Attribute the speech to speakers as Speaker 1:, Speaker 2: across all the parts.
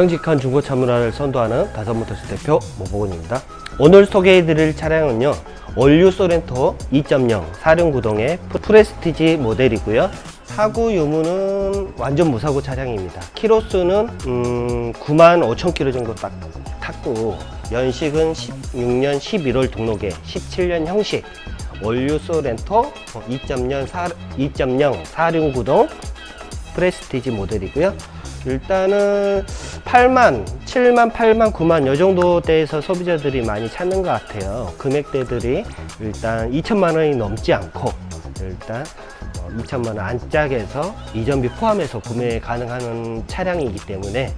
Speaker 1: 정직한 중고차 문화를 선도하는 다섯모터스 대표 모보건입니다. 오늘 소개해드릴 차량은요. 올류 소렌토 2.0 사륜구동의 프레스티지 모델이고요. 사고 유무는 완전 무사고 차량입니다. 키로수는 음, 9만 5천 킬로 정도 딱 탔고 연식은 16년 11월 등록에 17년 형식 올류 소렌토 2.0 사, 2.0 사륜구동 프레스티지 모델이고요. 일단은 8만, 7만, 8만, 9만 요 정도대에서 소비자들이 많이 찾는 것 같아요. 금액대들이 일단 2천만 원이 넘지 않고 일단 2천만 원 안짝에서 이전비 포함해서 구매 가능한 차량이기 때문에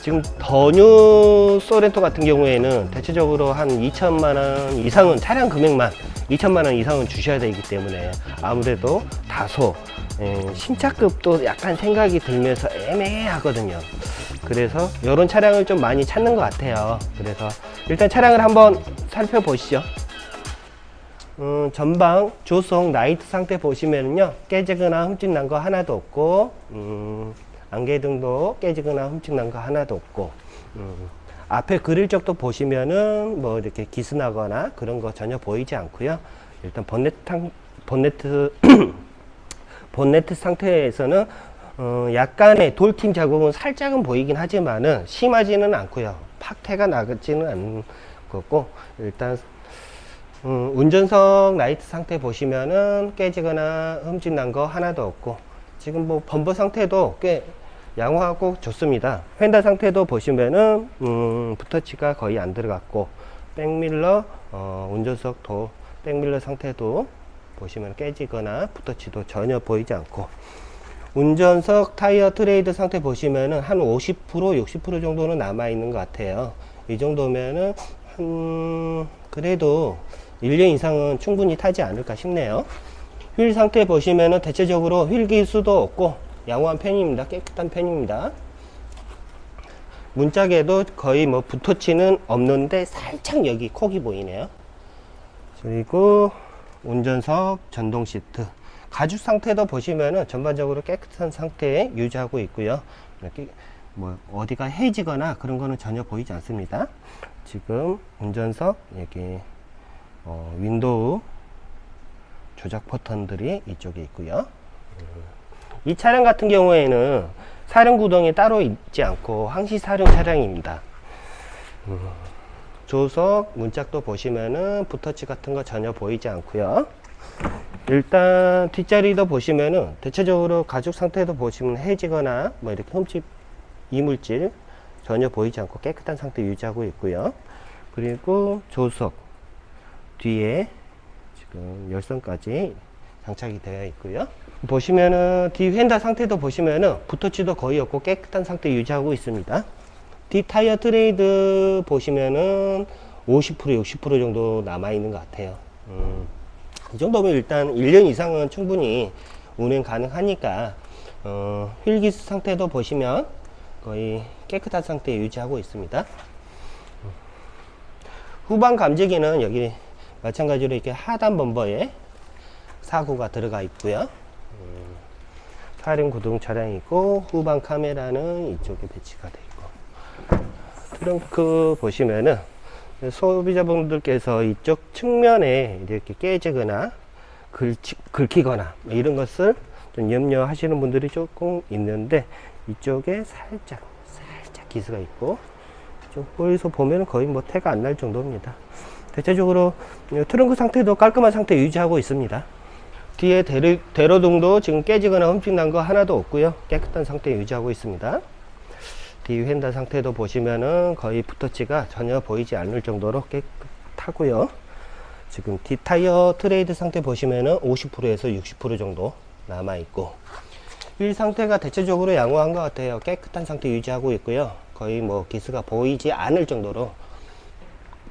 Speaker 1: 지금 더뉴 소렌토 같은 경우에는 대체적으로 한 2천만 원 이상은 차량 금액만 2천만 원 이상은 주셔야 되기 때문에 아무래도 다소 예, 신차급도 약간 생각이 들면서 애매하거든요. 그래서 이런 차량을 좀 많이 찾는 것 같아요. 그래서 일단 차량을 한번 살펴보시죠. 음, 전방 조성 라이트 상태 보시면요 깨지거나 흠집난 거 하나도 없고 음, 안개등도 깨지거나 흠집난 거 하나도 없고 음, 앞에 그릴 쪽도 보시면은 뭐 이렇게 기스나거나 그런 거 전혀 보이지 않고요 일단 번네트 탕- 번네트 본네트 상태에서는 어, 약간의 돌팀 자국은 살짝은 보이긴 하지만은 심하지는 않고요. 팍태가 나지는 않는 거고 일단 음, 운전석 라이트 상태 보시면은 깨지거나 흠집 난 거 하나도 없고 지금 뭐 범버 상태도 꽤 양호하고 좋습니다. 휀다 상태도 보시면은 음, 붓터치가 거의 안 들어갔고 백밀러 어, 운전석 도 백밀러 상태도 보시면 깨지거나 붓터치도 전혀 보이지 않고 운전석 타이어 트레이드 상태 보시면은 한 50% 60% 정도는 남아 있는 것 같아요. 이 정도면은 한 그래도 1년 이상은 충분히 타지 않을까 싶네요. 휠 상태 보시면은 대체적으로 휠 기수도 없고 양호한 편입니다. 깨끗한 편입니다. 문짝에도 거의 뭐 붓터치는 없는데 살짝 여기 콕이 보이네요. 그리고 운전석 전동 시트 가죽 상태도 보시면은 전반적으로 깨끗한 상태에 유지하고 있고요. 이렇게 뭐 어디가 해지거나 그런 거는 전혀 보이지 않습니다. 지금 운전석 여기 어, 윈도우 조작 버튼들이 이쪽에 있고요. 음, 이 차량 같은 경우에는 사륜 구동이 따로 있지 않고 항시 사륜 차량입니다. 음, 조석 문짝도 보시면은 붓터치 같은 거 전혀 보이지 않고요. 일단 뒷자리도 보시면은 대체적으로 가죽 상태도 보시면 해지거나 뭐 이렇게 흠집 이물질 전혀 보이지 않고 깨끗한 상태 유지하고 있고요. 그리고 조석 뒤에 지금 열선까지 장착이 되어 있고요. 보시면은 뒤 휀다 상태도 보시면은 붓터치도 거의 없고 깨끗한 상태 유지하고 있습니다. 뒷 타이어 트레이드 보시면은 50% 60% 정도 남아 있는 것 같아요. 음, 이 정도면 일단 1년 이상은 충분히 운행 가능하니까 어, 휠기스 상태도 보시면 거의 깨끗한 상태 유지하고 있습니다. 음. 후방 감지기는 여기 마찬가지로 이렇게 하단 범버에 사고가 들어가 있고요. 음, 사륜 구동 차량이고 후방 카메라는 이쪽에 배치가 되어 있고 트렁크 보시면은 소비자분들께서 이쪽 측면에 이렇게 깨지거나 긁히, 긁히거나 뭐 이런 것을 좀 염려하시는 분들이 조금 있는데 이쪽에 살짝 살짝 기스가 있고 좀 멀리서 보면 거의 뭐 태가 안 날 정도입니다. 대체적으로 트렁크 상태도 깔끔한 상태 유지하고 있습니다. 뒤에 대로, 대로등도 지금 깨지거나 흠집 난 거 하나도 없고요. 깨끗한 상태 유지하고 있습니다. 뒤 휀다 상태도 보시면은 거의 붓터치가 전혀 보이지 않을 정도로 깨끗하고요. 지금 뒷 타이어 트레이드 상태 보시면은 50%에서 60% 정도 남아 있고 휠 상태가 대체적으로 양호한 것 같아요. 깨끗한 상태 유지하고 있고요. 거의 뭐 기스가 보이지 않을 정도로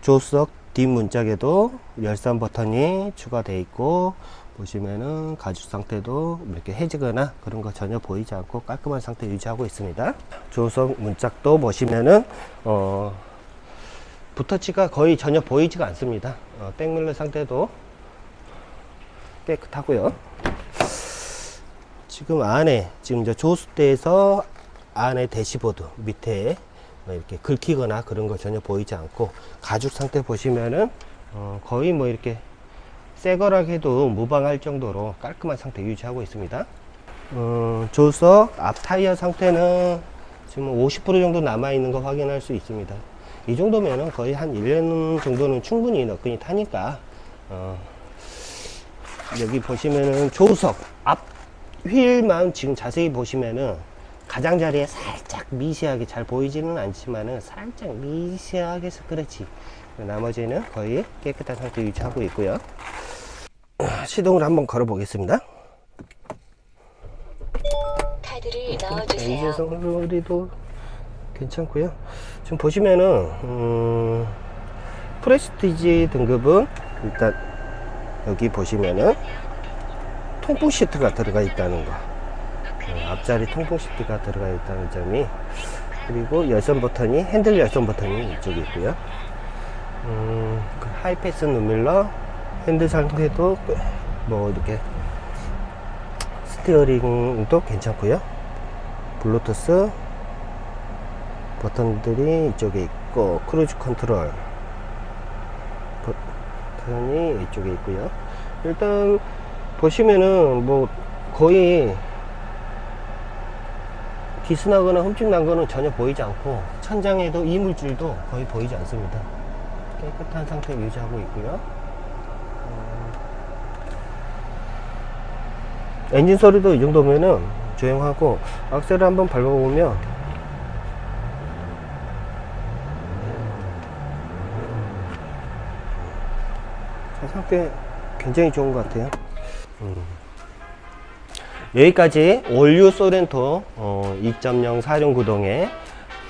Speaker 1: 조수석 뒷문짝에도 열선 버튼이 추가되어 있고 보시면은 가죽 상태도 이렇게 해지거나 그런 거 전혀 보이지 않고 깔끔한 상태 유지하고 있습니다. 조수석 문짝도 보시면은 어 붓터치가 거의 전혀 보이지가 않습니다. 어, 백밀러 상태도 깨끗하고요. 지금 안에 지금 이제 조수대에서 안에 대시보드 밑에 뭐 이렇게 긁히거나 그런 거 전혀 보이지 않고 가죽 상태 보시면은 어, 거의 뭐 이렇게 새 거라 해도 무방할 정도로 깔끔한 상태 유지하고 있습니다. 어, 조석 앞 타이어 상태는 지금 50% 정도 남아 있는 거 확인할 수 있습니다. 이 정도면은 거의 한 1년 정도는 충분히 너끈히 타니까 어, 여기 보시면은 조석 앞 휠만 지금 자세히 보시면은 가장자리에 살짝 미세하게 잘 보이지는 않지만은 살짝 미세하게 스크래치 나머지는 거의 깨끗한 상태 유지하고 있고요 시동을 한번 걸어 보겠습니다.
Speaker 2: 카드를
Speaker 1: 엔진
Speaker 2: 넣어주세요.
Speaker 1: 소리도 괜찮고요. 지금 보시면은 음, 프레스티지 등급은 일단 여기 보시면은 통풍 시트가 들어가 있다는 거. 어, 앞자리 통풍 시트가 들어가 있다는 점이 그리고 열선 버튼이 핸들 열선 버튼이 이쪽에 있고요. 음, 그 하이패스 눈밀러 핸들 상태도 뭐 이렇게 스티어링도 괜찮고요. 블루투스 버튼들이 이쪽에 있고 크루즈 컨트롤 버튼이 이쪽에 있고요. 일단 보시면은 뭐 거의 기스나거나 흠집 난 거는 전혀 보이지 않고 천장에도 이물질도 거의 보이지 않습니다. 깨끗한 상태 유지하고 있고요 엔진 소리도 이 정도면은 조용하고 악셀을 한번 밟아보면 자, 상태 굉장히 좋은 것 같아요. 음. 여기까지 올류 소렌토 어, 2.0 사륜구동의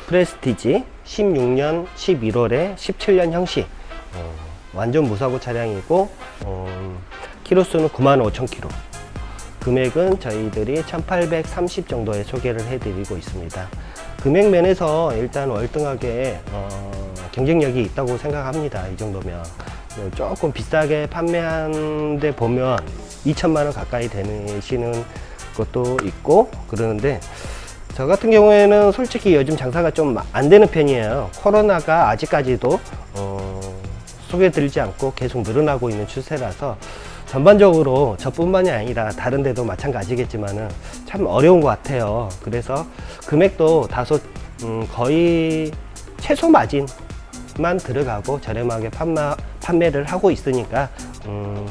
Speaker 1: 프레스티지 16년 11월에 17년 형식. 어, 완전 무사고 차량이고 어, 키로수는 95,000km 금액은 저희들이 1830 정도에 소개를 해드리고 있습니다. 금액 면에서 일단 월등하게 어, 경쟁력이 있다고 생각합니다. 이 정도면. 어, 조금 비싸게 판매한 데 보면 2천만 원 가까이 되시는 것도 있고 그러는데 저 같은 경우에는 솔직히 요즘 장사가 좀 안 되는 편이에요. 코로나가 아직까지도 어, 소개드리지 않고 계속 늘어나고 있는 추세라서 전반적으로 저뿐만이 아니라 다른 데도 마찬가지겠지만은 참 어려운 것 같아요. 그래서 금액도 다소 음, 거의 최소 마진만 들어가고 저렴하게 판매, 판매를 하고 있으니까 음,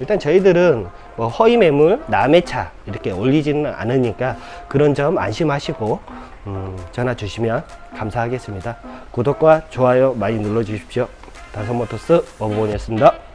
Speaker 1: 일단 저희들은 뭐 허위 매물, 남의 차 이렇게 올리지는 않으니까 그런 점 안심하시고 음, 전화 주시면 감사하겠습니다. 구독과 좋아요 많이 눌러 주십시오. 다섯 모터스 어부원이었습니다.